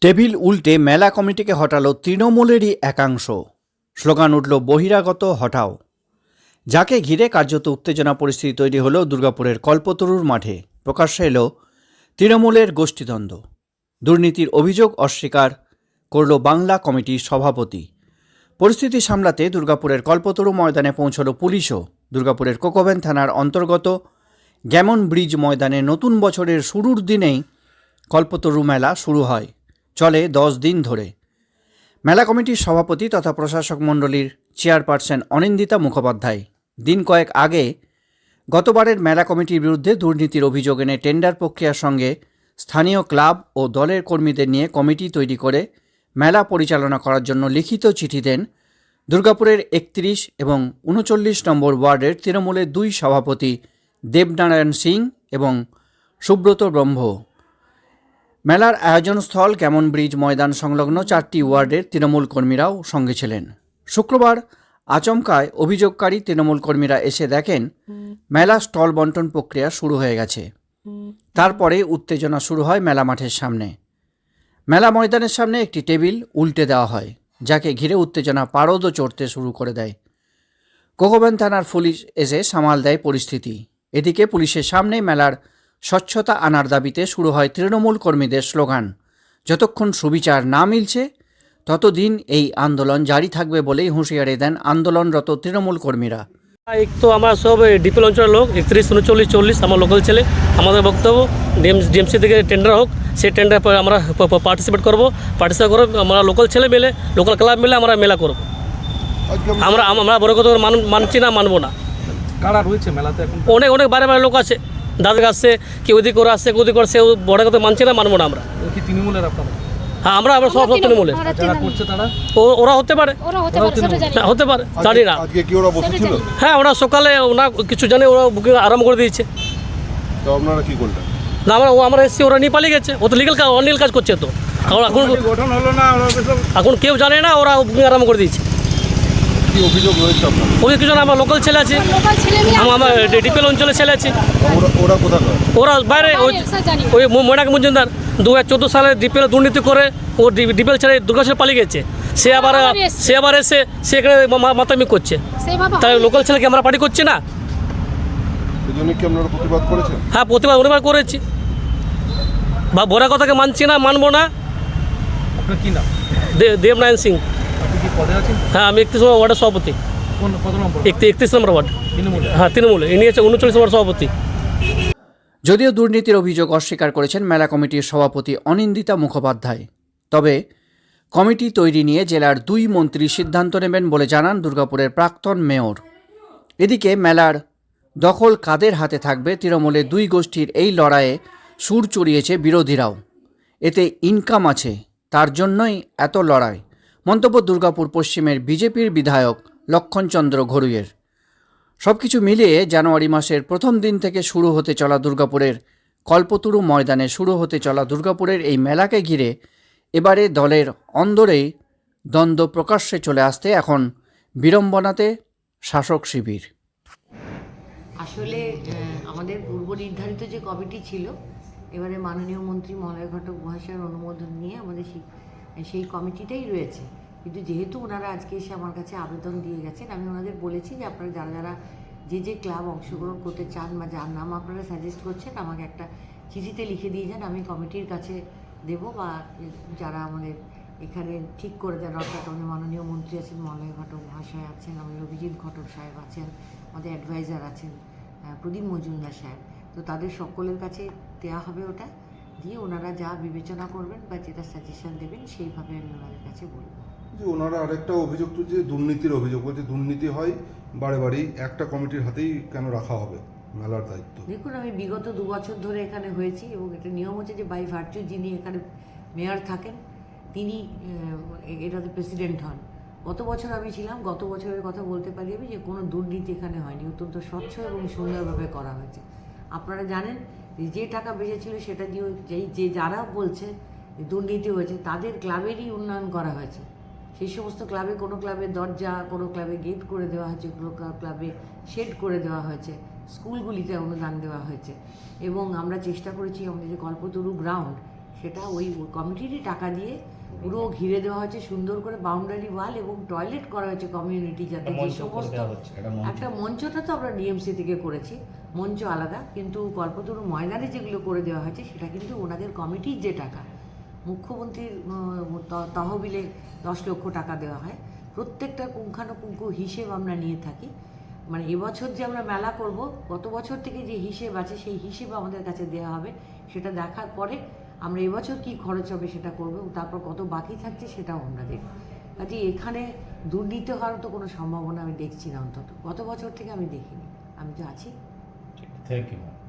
Table উল্টে মেলা কমিটিকে হটালো তৃণমূলেরই একাংশ। স্লোগান উঠল, বহিরাগত, হটাও। যাকে ঘিরে কার্যত উত্তেজনা পরিস্থিতি তৈরি হলো দুর্গাপুরের কল্পতরুর মাঠে। প্রকাশ্যে এলো তৃণমূলের গোষ্ঠীদ্বন্দ্ব। দুর্নীতির অভিযোগ অস্বীকার করল বাংলা কমিটির সভাপতি। পরিস্থিতি সামলাতে দুর্গাপুরের কল্পতরু ময়দানে পৌঁছল পুলিশও। দুর্গাপুরের কোকোভেন থানার অন্তর্গত গ্যামন ব্রিজ ময়দানে নতুন বছরের শুরুর দিনেই কল্পতরু মেলা শুরু হয়। চলে দশ দিন ধরে। মেলা কমিটির সভাপতি তথা প্রশাসক মণ্ডলীর চেয়ারপারসন অনিন্দিতা মুখোপাধ্যায়। দিন কয়েক আগে গতবারের মেলা কমিটির বিরুদ্ধে দুর্নীতির অভিযোগ এনে টেন্ডার প্রক্রিয়ার সঙ্গে স্থানীয় ক্লাব ও দলের কর্মীদের নিয়ে কমিটি তৈরি করে মেলা পরিচালনা করার জন্য লিখিত চিঠি দেন দুর্গাপুরের একত্রিশ এবং উনচল্লিশ নম্বর ওয়ার্ডের তৃণমূলের দুই সভাপতি দেবনারায়ণ সিং এবং সুব্রত ব্রহ্ম। মেলার আয়োজনস্থল কেমন ব্রিজ ময়দান সংলগ্ন চারটি ওয়ার্ডের তৃণমূল কর্মীরাও সঙ্গে ছিলেন। শুক্রবার আচমকায় অভিযোগকারী তৃণমূল কর্মীরা এসে দেখেন, মেলা স্টল বন্টন প্রক্রিয়া শুরু হয়ে গেছে। তারপরে উত্তেজনা শুরু হয় মেলা মাঠের সামনে। মেলা ময়দানের সামনে একটি টেবিল উল্টে দেওয়া হয়, যাকে ঘিরে উত্তেজনা পারদও চড়তে শুরু করে দেয়। কোকোবেন থানার পুলিশ এসে সামাল দেয় পরিস্থিতি। এদিকে পুলিশের সামনে মেলার স্বচ্ছতা আনার দাবিতে শুরু হয় তৃণমূল কর্মীদের স্লোগান। যতক্ষণ সুবিচার না মিলছে ততদিন এই আন্দোলন জারি থাকবে বলেই হুঁশিয়ারি দেন আন্দোলনরত তৃণমূল কর্মীরা। এক তো আমরা সব ডিপেল অঞ্চলের লোক একত্রিশ উনচল্লিশ চল্লিশ আমার লোকাল ছেলে আমাদের বক্তব্য ডিএমসি থেকে টেন্ডার হোক সেই টেন্ডার আমরা পার্টিসিপেট করব পার্টিসিপেট করে আমরা লোকাল ছেলে মেলে লোকাল ক্লাব মিলে আমরা মেলা করব। আমরা আমরা বড় কথা মান মানছি না মানবো না। কারা রয়েছে মেলাতে অনেক অনেক বারে বারে লোক আছে। দাদা আসছে কেউ ওদিক করে আসছে কেউ ওদিক করছে ও বড় কথা মানছি না মানবো না আমরা। কি তৃণমূলের আপনারা? হ্যাঁ আমরা আমরা সব সব তৃণমূলে আমরা যারা তৃণমূল। করছে তারা? ও ওরা হতে পারে। হতে পারে জানি। হ্যাঁ, হতে পারে জানি না। আজকে কি ওরা বসেছিল? হ্যাঁ ওরা সকালে ওরা কিছু জানে ওরা বুকিং আরম্ভ করে দিয়েছে। তো আপনারা কি করলেন? না আমরা ও আমরা এসছি ওরা নিয়ে পালিয়ে গেছে। ও তো লিগেল কাজ অনলিগাল কাজ করছে তো। এখন এখন গঠন হলো না এখন কেউ জানে না ওরা বুকিং আরম্ভ করে দিয়েছে। কি অভিযোগ রয়েছে আপনার? ওই কিছু না আমার লোকাল ছেলে আছে। আমার ডিপেল ছেলে আছে। ওরা ওরা ওরা বাইরে ওই স্যার ওই মৈনাক মজুমদার দু হাজার চোদ্দ সালে ডিপেল দুর্নীতি করে ও ডি- ডিপেল ছেড়ে দুর্গাশ্বর পালিয়ে গেছে। সে আবার আবার সে আবার এসে সে এখানে মা- মাতামি করছে। তাই লোকাল ছেলেকে আমরা পার্টি করছি না? প্রতিবাদ হ্যাঁ প্রতিবার অনুবার করেছি। বা বড় কথাকে মানছি না মানবো না। আপনার কি নাম? দেবনারায়ণ সিং। আপনি কি পদে আছেন? হ্যাঁ আমি একত্রিশ নম্বর ওয়ার্ডের সভাপতি। একত্রিশ নম্বর ওয়ার্ড। হ্যাঁ তৃণমূল। ইনি হচ্ছে উনচল্লিশ নম্বর সভাপতি। যদিও দুর্নীতির অভিযোগ অস্বীকার করেছেন মেলা কমিটির সভাপতি অনিন্দিতা মুখোপাধ্যায়। তবে কমিটি তৈরি নিয়ে জেলার দুই মন্ত্রী সিদ্ধান্ত নেবেন বলে জানান দুর্গাপুরের প্রাক্তন মেয়র। এদিকে মেলার দখল কাদের হাতে থাকবে তৃণমূলের দুই গোষ্ঠীর এই লড়াইয়ে সুর চড়িয়েছে বিরোধীরাও। এতে ইনকাম আছে তার জন্যই এত লড়াই। মন্তব্য দুর্গাপুর পশ্চিমের বিজেপির বিধায়ক লক্ষণচন্দ্র ঘরুইয়ের। সব কিছু মিলিয়ে জানুয়ারি মাসের প্রথম দিন থেকে শুরু হতে চলা দুর্গাপুরের কল্পতরু ময়দানে শুরু হতে চলা দুর্গাপুরের এই মেলাকে ঘিরে এবারে দলের অন্দরেই দ্বন্দ্ব প্রকাশ্যে চলে আসতে এখন বিড়ম্বনাতে শাসক শিবির। আসলে আমাদের পূর্ব নির্ধারিত যে কমিটি ছিল, এবারে মাননীয় মন্ত্রী মলয় ঘটক মহাশয়ের অনুমোদন নিয়ে আমাদের সেই সেই কমিটিটাই রয়েছে। কিন্তু যেহেতু ওনারা আজকে এসে আমার কাছে আবেদন দিয়ে গেছেন, আমি ওনাদের বলেছি যে আপনারা যারা যারা যে যে ক্লাব অংশগ্রহণ করতে চান বা যার নাম আপনারা সাজেস্ট করছেন, আমাকে একটা চিঠিতে লিখে দিয়ে যান, আমি কমিটির কাছে দেব বা যারা আমাদের এখানে ঠিক করে দেন, অর্থাৎ আমাদের মাননীয় মন্ত্রী আছেন, মলয় ঘটক মহাশয় আছেন, আমাদের অভিজিৎ ঘটক সাহেব আছেন, আমাদের অ্যাডভাইজার আছেন প্রদীপ মজুমদার সাহেব। তো তাদের সকলের কাছে দেওয়া হবে ওটা। দিয়ে ওনারা যা বিবেচনা করবেন বা যেটা সাজেশন দেবেন সেইভাবে আমি ওনাদের কাছে বলব। যে ওনারা আরেকটা অভিযোগ তুলছে দুর্নীতির অভিযোগ। বলছে দুর্নীতি হয় বারে বারেই একটা কমিটির হাতেই কেন রাখা হবে? মেলার দায়িত্ব। দেখুন আমি বিগত দু বছর ধরে এখানে হয়েছি এবং এটা নিয়ম হচ্ছে যে বাই ভার্চু যিনি এখানে মেয়র থাকেন তিনি এটাতে প্রেসিডেন্ট হন। গত বছর আমি ছিলাম গত বছরের কথা বলতে পারি আমি যে কোনো দুর্নীতি এখানে হয়নি। অত্যন্ত স্বচ্ছ এবং সুন্দরভাবে করা হয়েছে। আপনারা জানেন যে টাকা বেঁচেছিল সেটা দিয়ে যেই যে যারা বলছে যে দুর্নীতি হয়েছে তাদের ক্লাবেরই উন্নয়ন করা হয়েছে। সেই সমস্ত ক্লাবে কোনো ক্লাবে দরজা কোনো ক্লাবে গেট করে দেওয়া হয়েছে কোনো ক্লাবে শেড করে দেওয়া হয়েছে স্কুলগুলিতে অনুদান দেওয়া হয়েছে। এবং আমরা চেষ্টা করেছি আমাদের যে কল্পতরু গ্রাউন্ড সেটা ওই কমিটিরই টাকা দিয়ে পুরো ঘিরে দেওয়া হয়েছে সুন্দর করে বাউন্ডারি ওয়াল এবং টয়লেট করা হয়েছে কমিউনিটি যাতে যে সমস্ত একটা মঞ্চটা তো আমরা ডিএমসি থেকে করেছি। মঞ্চ আলাদা, কিন্তু কল্পতরু ময়দানে যেগুলো করে দেওয়া হয়েছে, সেটা কিন্তু ওনাদের কমিটির যে টাকা, মুখ্যমন্ত্রীর তহবিলে দশ লক্ষ টাকা দেওয়া হয়। প্রত্যেকটা পুঙ্খানুপুঙ্খ হিসেব আমরা নিয়ে থাকি। মানে এবছর যে আমরা মেলা করব, গত বছর থেকে যে হিসেব আছে, সেই হিসেব আমাদের কাছে দেওয়া হবে। সেটা দেখার পরে আমরা এবছর কি খরচ হবে সেটা করব তারপর কত বাকি থাকছে সেটাও আমরা দেখব। কাজে এখানে দুর্নীতি হওয়ার তো কোনো সম্ভাবনা আমি দেখছি না অন্তত। গত বছর থেকে আমি দেখিনি। আমি তো আছি। Thank you.